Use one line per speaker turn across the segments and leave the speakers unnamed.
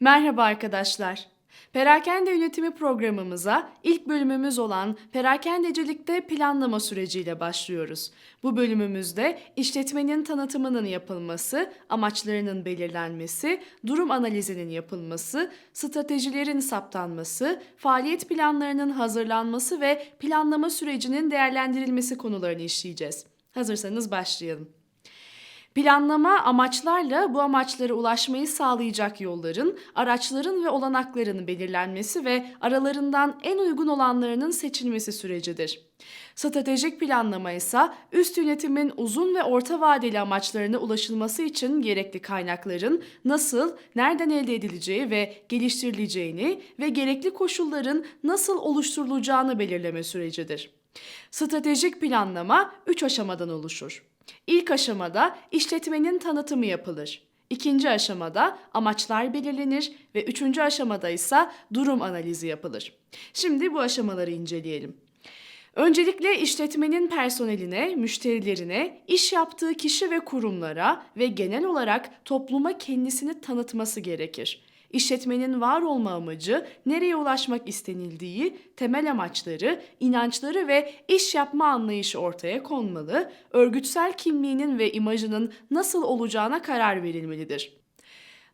Merhaba arkadaşlar. Perakende yönetimi programımıza ilk bölümümüz olan perakendecilikte planlama süreciyle başlıyoruz. Bu bölümümüzde işletmenin tanıtımının yapılması, amaçlarının belirlenmesi, durum analizinin yapılması, stratejilerin saptanması, faaliyet planlarının hazırlanması ve planlama sürecinin değerlendirilmesi konularını işleyeceğiz. Hazırsanız başlayalım. Planlama amaçlarla bu amaçlara ulaşmayı sağlayacak yolların, araçların ve olanakların belirlenmesi ve aralarından en uygun olanlarının seçilmesi sürecidir. Stratejik planlama ise üst yönetimin uzun ve orta vadeli amaçlarına ulaşılması için gerekli kaynakların nasıl, nereden elde edileceği ve geliştirileceğini ve gerekli koşulların nasıl oluşturulacağını belirleme sürecidir. Stratejik planlama 3 aşamadan oluşur. İlk aşamada işletmenin tanıtımı yapılır. İkinci aşamada amaçlar belirlenir ve üçüncü aşamada ise durum analizi yapılır. Şimdi bu aşamaları inceleyelim. Öncelikle işletmenin personeline, müşterilerine, iş yaptığı kişi ve kurumlara ve genel olarak topluma kendisini tanıtması gerekir. İşletmenin var olma amacı, nereye ulaşmak istenildiği, temel amaçları, inançları ve iş yapma anlayışı ortaya konmalı, örgütsel kimliğinin ve imajının nasıl olacağına karar verilmelidir.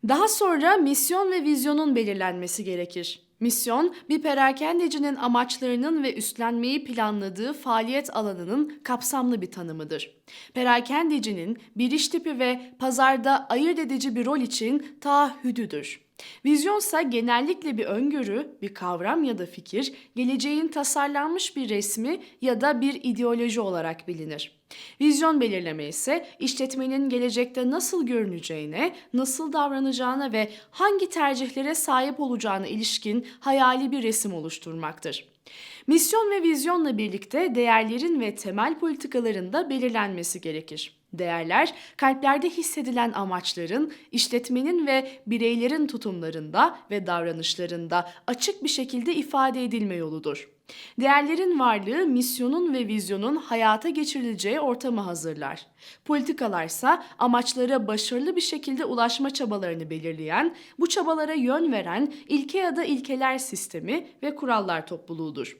Daha sonra misyon ve vizyonun belirlenmesi gerekir. Misyon, bir perakendecinin amaçlarının ve üstlenmeyi planladığı faaliyet alanının kapsamlı bir tanımıdır. Perakendecinin bir iş tipi ve pazarda ayırt edici bir rol için taahhüdüdür. Vizyonsa genellikle bir öngörü, bir kavram ya da fikir, geleceğin tasarlanmış bir resmi ya da bir ideoloji olarak bilinir. Vizyon belirleme ise işletmenin gelecekte nasıl görüneceğine, nasıl davranacağına ve hangi tercihlere sahip olacağına ilişkin hayali bir resim oluşturmaktır. Misyon ve vizyonla birlikte değerlerin ve temel politikaların da belirlenmesi gerekir. Değerler, kalplerde hissedilen amaçların, işletmenin ve bireylerin tutumlarında ve davranışlarında açık bir şekilde ifade edilme yoludur. Değerlerin varlığı misyonun ve vizyonun hayata geçirileceği ortamı hazırlar. Politikalarsa amaçlara başarılı bir şekilde ulaşma çabalarını belirleyen, bu çabalara yön veren ilke ya da ilkeler sistemi ve kurallar topluluğudur.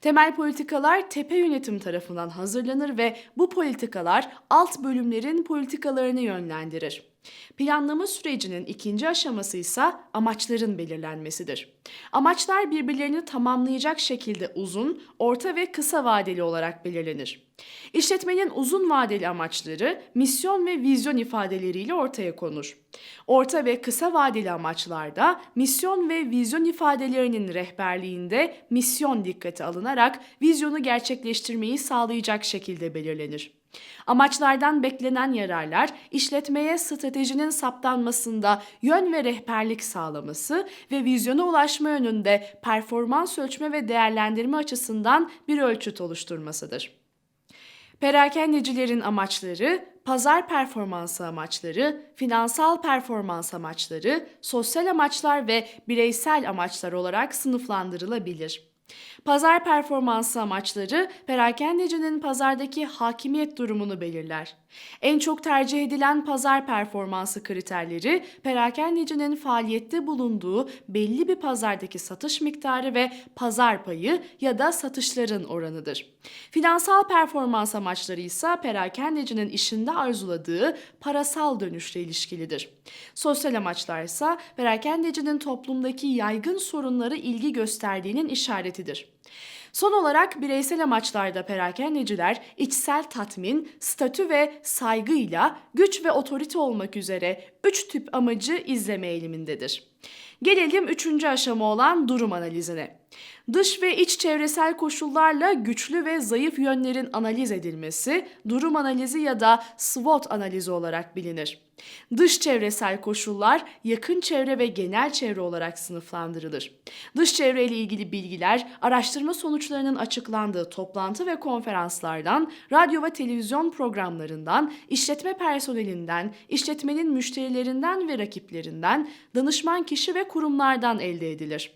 Temel politikalar tepe yönetim tarafından hazırlanır ve bu politikalar alt bölümlerin politikalarını yönlendirir. Planlama sürecinin ikinci aşaması ise amaçların belirlenmesidir. Amaçlar birbirlerini tamamlayacak şekilde uzun, orta ve kısa vadeli olarak belirlenir. İşletmenin uzun vadeli amaçları misyon ve vizyon ifadeleriyle ortaya konur. Orta ve kısa vadeli amaçlarda misyon ve vizyon ifadelerinin rehberliğinde misyon dikkate alınarak vizyonu gerçekleştirmeyi sağlayacak şekilde belirlenir. Amaçlardan beklenen yararlar işletmeye stratejinin saptanmasında yön ve rehberlik sağlaması ve vizyona ulaşma yönünde performans ölçme ve değerlendirme açısından bir ölçüt oluşturmasıdır. Perakendecilerin amaçları, pazar performansı amaçları, finansal performans amaçları, sosyal amaçlar ve bireysel amaçlar olarak sınıflandırılabilir. Pazar performansı amaçları perakendecinin pazardaki hakimiyet durumunu belirler. En çok tercih edilen pazar performansı kriterleri perakendecinin faaliyette bulunduğu belli bir pazardaki satış miktarı ve pazar payı ya da satışların oranıdır. Finansal performans amaçları ise perakendecinin işinde arzuladığı parasal dönüşle ilişkilidir. Sosyal amaçlar ise perakendecinin toplumdaki yaygın sorunları ilgi gösterdiğinin işaretidir. Son olarak bireysel amaçlarda perakendeciler içsel tatmin, statü ve saygıyla güç ve otorite olmak üzere üç tip amacı izleme eğilimindedir. Gelelim üçüncü aşama olan durum analizine. Dış ve iç çevresel koşullarla güçlü ve zayıf yönlerin analiz edilmesi, durum analizi ya da SWOT analizi olarak bilinir. Dış çevresel koşullar yakın çevre ve genel çevre olarak sınıflandırılır. Dış çevre ile ilgili bilgiler araştırma sonuçlarının açıklandığı toplantı ve konferanslardan, radyo ve televizyon programlarından, işletme personelinden, işletmenin müşterilerinden ve rakiplerinden, danışman kişi ve kurumlardan elde edilir.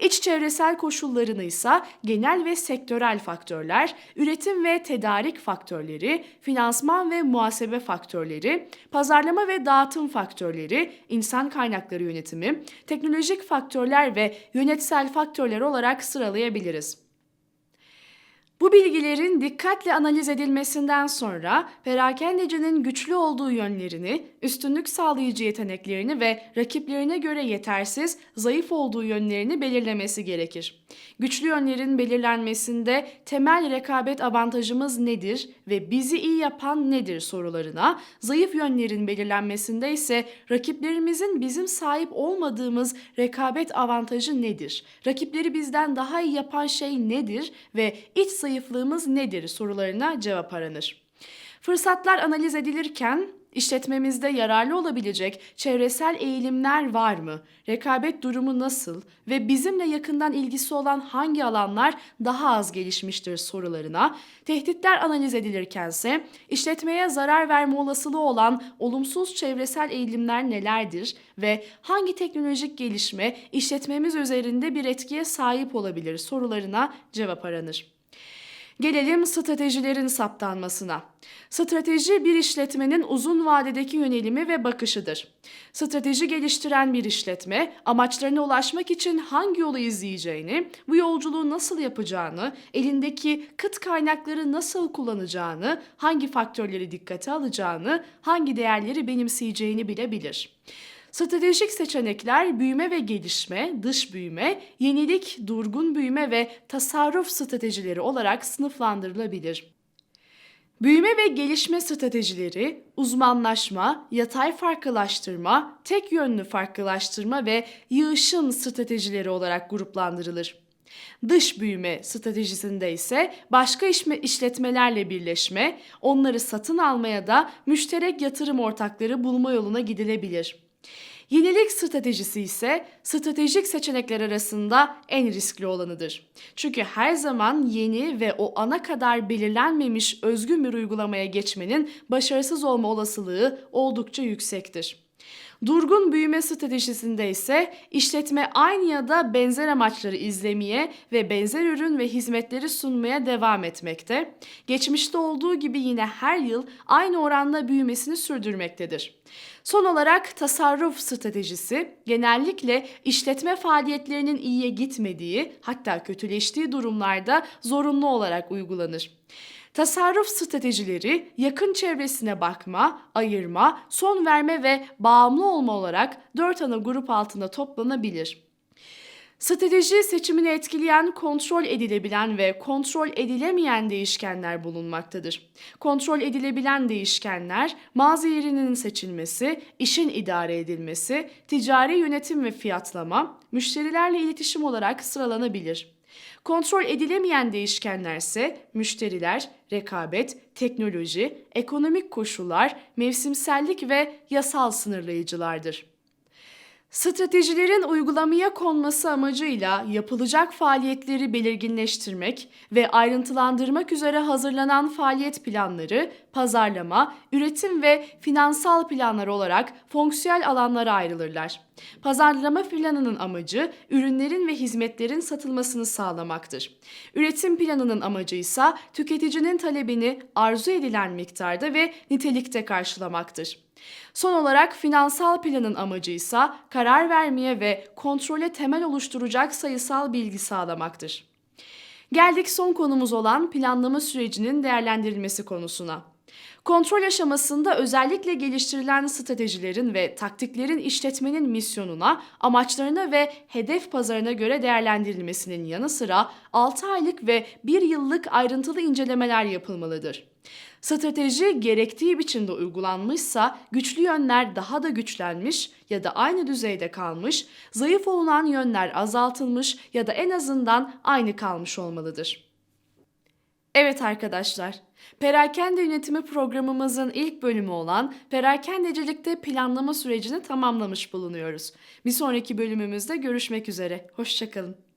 İç çevresel koşullarını ise genel ve sektörel faktörler, üretim ve tedarik faktörleri, finansman ve muhasebe faktörleri, pazarlama ve dağıtım faktörleri, insan kaynakları yönetimi, teknolojik faktörler ve yönetsel faktörler olarak sıralayabiliriz. Bu bilgilerin dikkatle analiz edilmesinden sonra perakendecinin güçlü olduğu yönlerini, üstünlük sağlayıcı yeteneklerini ve rakiplerine göre yetersiz, zayıf olduğu yönlerini belirlemesi gerekir. Güçlü yönlerin belirlenmesinde temel rekabet avantajımız nedir ve bizi iyi yapan nedir sorularına, zayıf yönlerin belirlenmesinde ise rakiplerimizin bizim sahip olmadığımız rekabet avantajı nedir? Rakipleri bizden daha iyi yapan şey nedir ve iç zayıflığımız nedir sorularına cevap aranır. Fırsatlar analiz edilirken işletmemizde yararlı olabilecek çevresel eğilimler var mı? Rekabet durumu nasıl ve bizimle yakından ilgisi olan hangi alanlar daha az gelişmiştir sorularına, tehditler analiz edilirkense işletmeye zarar verme olasılığı olan olumsuz çevresel eğilimler nelerdir ve hangi teknolojik gelişme işletmemiz üzerinde bir etkiye sahip olabilir sorularına cevap aranır. Gelelim stratejilerin saptanmasına. Strateji bir işletmenin uzun vadedeki yönelimi ve bakışıdır. Strateji geliştiren bir işletme amaçlarına ulaşmak için hangi yolu izleyeceğini, bu yolculuğu nasıl yapacağını, elindeki kıt kaynakları nasıl kullanacağını, hangi faktörleri dikkate alacağını, hangi değerleri benimseyeceğini bilebilir. Stratejik seçenekler büyüme ve gelişme, dış büyüme, yenilik, durgun büyüme ve tasarruf stratejileri olarak sınıflandırılabilir. Büyüme ve gelişme stratejileri uzmanlaşma, yatay farklılaştırma, tek yönlü farklılaştırma ve yığışım stratejileri olarak gruplandırılır. Dış büyüme stratejisinde ise başka işletmelerle birleşme, onları satın almaya da müşterek yatırım ortakları bulma yoluna gidilebilir. Yenilik stratejisi ise stratejik seçenekler arasında en riskli olanıdır. Çünkü her zaman yeni ve o ana kadar belirlenmemiş özgün bir uygulamaya geçmenin başarısız olma olasılığı oldukça yüksektir. Durgun büyüme stratejisinde ise işletme aynı ya da benzer amaçları izlemeye ve benzer ürün ve hizmetleri sunmaya devam etmekte. Geçmişte olduğu gibi yine her yıl aynı oranda büyümesini sürdürmektedir. Son olarak tasarruf stratejisi genellikle işletme faaliyetlerinin iyiye gitmediği hatta kötüleştiği durumlarda zorunlu olarak uygulanır. Tasarruf stratejileri yakın çevresine bakma, ayırma, son verme ve bağımlı olma olarak dört ana grup altında toplanabilir. Strateji seçimini etkileyen kontrol edilebilen ve kontrol edilemeyen değişkenler bulunmaktadır. Kontrol edilebilen değişkenler mağaza yerinin seçilmesi, işin idare edilmesi, ticari yönetim ve fiyatlama, müşterilerle iletişim olarak sıralanabilir. Kontrol edilemeyen değişkenler ise müşteriler, rekabet, teknoloji, ekonomik koşullar, mevsimsellik ve yasal sınırlayıcılardır. Stratejilerin uygulamaya konması amacıyla yapılacak faaliyetleri belirginleştirmek ve ayrıntılandırmak üzere hazırlanan faaliyet planları, pazarlama, üretim ve finansal planlar olarak fonksiyel alanlara ayrılırlar. Pazarlama planının amacı ürünlerin ve hizmetlerin satılmasını sağlamaktır. Üretim planının amacı ise tüketicinin talebini arzu edilen miktarda ve nitelikte karşılamaktır. Son olarak finansal planın amacı ise karar vermeye ve kontrole temel oluşturacak sayısal bilgi sağlamaktır. Geldik son konumuz olan planlama sürecinin değerlendirilmesi konusuna. Kontrol aşamasında özellikle geliştirilen stratejilerin ve taktiklerin işletmenin misyonuna, amaçlarına ve hedef pazarına göre değerlendirilmesinin yanı sıra 6 aylık ve 1 yıllık ayrıntılı incelemeler yapılmalıdır. Strateji gerektiği biçimde uygulanmışsa güçlü yönler daha da güçlenmiş ya da aynı düzeyde kalmış, zayıf olunan yönler azaltılmış ya da en azından aynı kalmış olmalıdır. Evet arkadaşlar, Perakende yönetimi programımızın ilk bölümü olan perakendecilikte planlama sürecini tamamlamış bulunuyoruz. Bir sonraki bölümümüzde görüşmek üzere. Hoşçakalın.